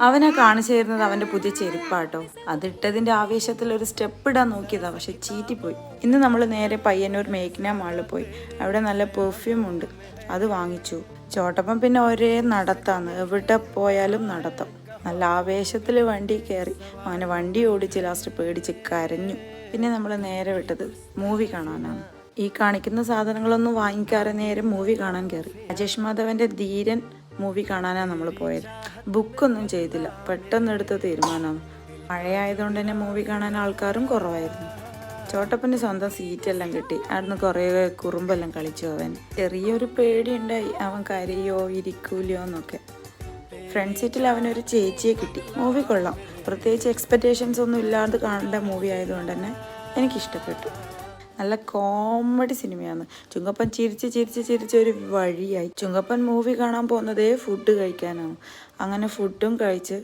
അവനെ കാണിച്ചു തരുന്നത് അവന്റെ പുതിയ ചെരുപ്പാട്ടോ. അതിട്ടതിന്റെ ആവേശത്തിൽ ഒരു സ്റ്റെപ്പ് ഇടാൻ നോക്കിയതാ പക്ഷെ ചീറ്റിപ്പോയി. ഇന്ന് നമ്മൾ നേരെ പയ്യന്നൂർ മേഘ്ന മാളിൽ പോയി. അവിടെ നല്ല പെർഫ്യൂം ഉണ്ട്. അത് വാങ്ങിച്ചു. ചോട്ടപ്പം പിന്നെ ഒരേ നടത്താന്ന് എവിടെ പോയാലും നടത്താം. നല്ല ആവേശത്തിൽ വണ്ടി കയറി. അങ്ങനെ വണ്ടി ഓടിച്ച് ലാസ്റ്റ് പേടിച്ച് കരഞ്ഞു. പിന്നെ നമ്മൾ നേരെ വിട്ടത് മൂവി കാണാനാണ്. ഈ കാണിക്കുന്ന സാധനങ്ങളൊന്നും വാങ്ങിക്കാതെ നേരെ മൂവി കാണാൻ കയറി. രാജേഷ് മാധവന്റെ ധീരൻ മൂവി കാണാനാണ് നമ്മൾ പോയത്. ബുക്കൊന്നും ചെയ്തില്ല. പെട്ടെന്ന് എടുത്ത തീരുമാനമാണ്. മഴയായതുകൊണ്ട് തന്നെ മൂവി കാണാൻ ആൾക്കാരും കുറവായിരുന്നു. ചോട്ടപ്പന് സ്വന്തം സീറ്റെല്ലാം കിട്ടി. അവിടുന്ന് കുറേ കുറുമ്പെല്ലാം കളിച്ചു അവൻ. ചെറിയൊരു പേടിയുണ്ടായി. അവൻ കരയോ ഇരിക്കൂലയോ എന്നൊക്കെ. ഫ്രണ്ട് സീറ്റിൽ അവനൊരു ചേച്ചിയെ കിട്ടി. മൂവി കൊള്ളാം. പ്രത്യേകിച്ച് എക്സ്പെക്റ്റേഷൻസ് ഒന്നും ഇല്ലാതെ കാണേണ്ട മൂവി ആയതുകൊണ്ട് തന്നെ എനിക്കിഷ്ടപ്പെട്ടു. നല്ല കോമഡി സിനിമയാണ് ചുങ്കപ്പൻ ചിരിച്ച് ചിരിച്ച് ചിരിച്ച് ഒരു വഴിയായി. ചുങ്കപ്പൻ മൂവി കാണാൻ പോകുന്നതേ ഫുഡ് കഴിക്കാനാണ്. അങ്ങനെ ഫുഡും കഴിച്ച്